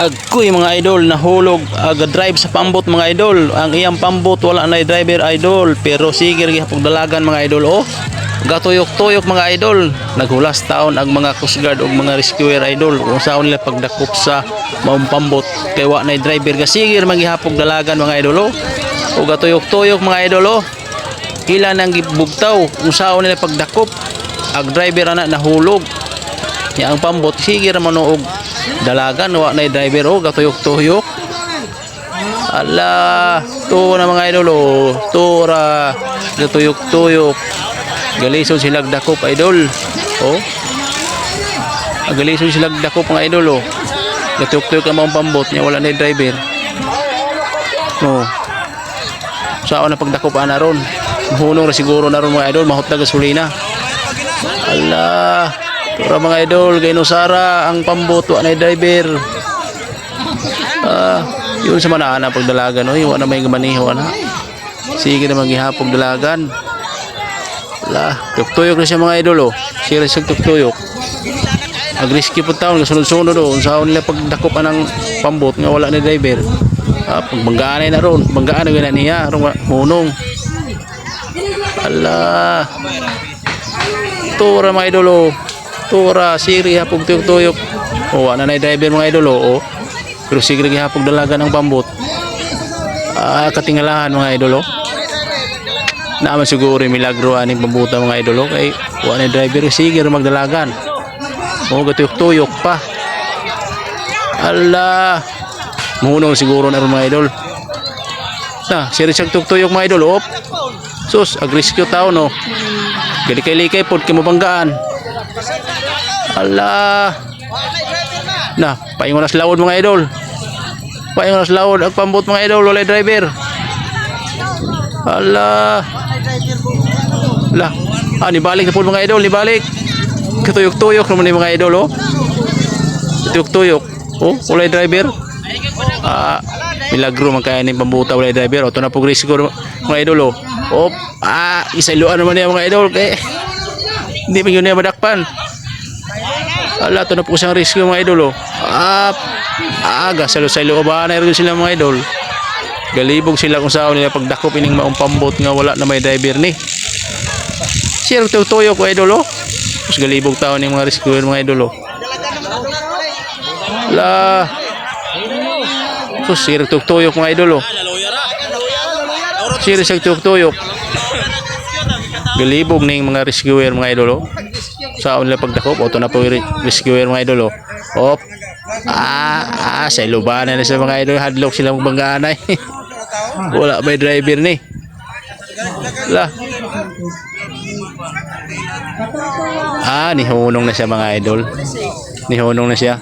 Agkoy mga idol nahulog aga drive sa pambot mga idol. Ang iyang pambot wala na driver idol pero sige pag dalagan mga idol oh. Gatuyok-tuyok mga idol. Naghulas taon ang mga Coast Guard ug mga rescuer idol kung saan nila pagdakop sa maong pambot kay wa na driver ka sige rin maghihapog dalagan mga idol oh. O gatuyok-tuyok mga idol oh. Hila nang gibugtaw kung saan nila pagdakop. Ang driver ana nahulog. Ya ang pambot sige ra man og dalagan wa na driver o gatuyok-tuyok. Ala, to na mga idol o. Tura gatuyok-tuyok. Galisod sila dakop idol. Oh. Galisod sila dakop mga idol oh. Gatuyok-tuyok ang mga pambot niya wala na driver. No. Saan na pagdakop ana ron? Hunong ra siguro na ron mga idol mahot na gasolina. Ala, tura mga idol, kay Sara ang pamboto anay driver. Ah, yun sa manana pag dalagan, oy, wala na may maniho na. Sige na maghihapog dalagan. Ala, tuktuyok na siya mga idol, oh. Sira siya tuktuyok. Agriski po taon, kasunod-sunod, oh. Saan nila pagdakop ng pambot nga wala ni driver. Ah, pag banggaan na ron, banggaan na niya, ron hunong. Ala. Tura mga idolo. Tura, siri hapog tuyok-tuyok. O, ano na yung driver mga idolo. O, pero sige lagi hapog dalaga ng bambot. Ah, katingalahan mga idolo. Naman siguro milagro aning pambuta mga idolo. Kay, wala na driver. Sige rin magdalagan. O, gatuyok-tuyok pa. Ala. Munong siguro na mga idol. Na, siri siyang tuyok mga idol. Op. Sus, agriskyo tao no. Gali kay likay pod kay mabanggaan. Ala. Na, paingon lawod mga idol. Paingon nas lawod pambot mga idol walay driver. Ala. La. Ah, nibalik na po mga idol, nibalik. Katuyok-tuyok naman ni mga idol, oh. Tuyok-tuyok. Oh, walay driver. Ah, milagro man kaya ni pambuta walay driver. O, ito na po risiko mga idol, oh. Op, ah, isailuan naman niya mga idol kay hindi pa yun niya madakpan. Ala, ito na po siyang risk mga idol, oh. Ah, aga, salo-salo ba na rin sila mga idol. Galibog sila kung saan nila pagdakop ining maong pambot nga wala na may driver ni. Sir, tutuyo ko idol, oh. Mas galibog tao ni mga rescuer mga idol, oh. La. So, sir, tutuyo mga idol, oh. Sir, sa tuyok Galibog ning mga rescuer mga idol, oh. Sa nila pagdakop, auto na po rescuer mga idol, oh. Op. Ah, ah, sa ilubanan na sa mga idol, hadlock sila magbangganay. Wala may driver ni. La. Ah, nihunong na siya mga idol. Nihunong na siya.